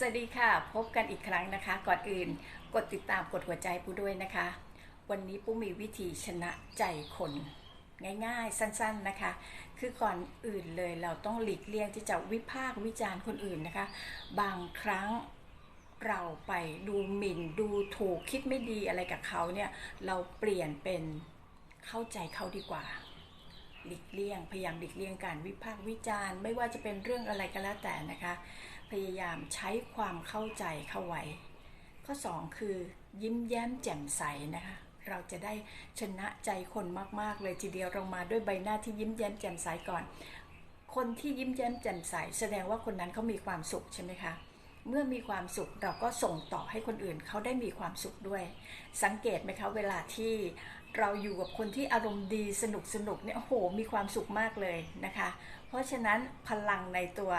สวัสดีค่ะ พบกันอีกครั้งนะคะ ก่อนอื่นกดติดตามกดหัวใจปูด้วยนะคะ วันนี้ปูมีวิธีชนะใจคนง่ายๆ สั้นๆนะคะ คือก่อนอื่นเลยเราต้องหลีกเลี่ยงที่จะวิพากษ์วิจารณ์คนอื่นนะคะ บางครั้งเราไปดูหมิ่นดูถูกคิดไม่ดีอะไรกับเขาเนี่ย เราเปลี่ยนเป็นเข้าใจเขาดีกว่า หลีกเลี่ยง พยายามหลีกเลี่ยงการวิพากษ์วิจารณ์ ไม่ว่าจะเป็นเรื่องอะไรก็แล้วแต่นะคะ พยายามใช้ความเข้าใจเข้าไว้ ข้อ 2 คือ ยิ้มแย้มแจ่มใสนะคะ เราจะได้ชนะใจคนมาก ๆ เลยทีเดียวเรามาด้วยใบหน้าที่ยิ้มแย้มแจ่มใสก่อน คนที่ยิ้มแย้มแจ่มใส แสดงว่าคนนั้นเขามีความสุขใช่ไหมคะเมื่อมีความสุขเราก็ส่งต่อให้คนอื่นเขาได้มีความสุขด้วย สังเกตไหมคะเวลาที่ เราอยู่กับคนที่อารมณ์ดีสนุกสนุกเนี่ยโอ้โหมีความสุขมากเลยนะคะ เพราะฉะนั้นพลังในตัว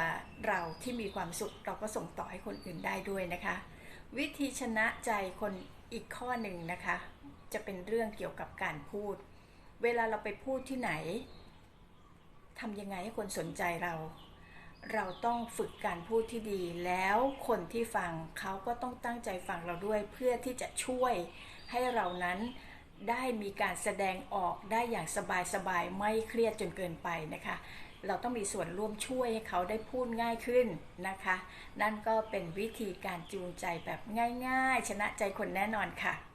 เราที่มีความสุขเราก็ส่งต่อให้คนอื่นได้ด้วยนะคะ วิธีชนะใจคนอีกข้อหนึ่งนะคะ จะเป็นเรื่องเกี่ยวกับการพูด เวลาเราไปพูดที่ไหนทำยังไงให้คนสนใจเรา เราต้องฝึกการพูดที่ดี แล้วคนที่ฟังเขาก็ต้องตั้งใจฟังเราด้วยเพื่อที่จะช่วยให้เรานั้น ได้มีการแสดงออกได้อย่างสบายๆไม่เครียดจนเกินไปนะคะ เราต้องมีส่วนร่วมช่วยให้เขาได้พูดง่ายขึ้นนะคะ นั่นก็เป็นวิธีการจูงใจแบบง่าย ๆ ชนะใจคนแน่นอนค่ะ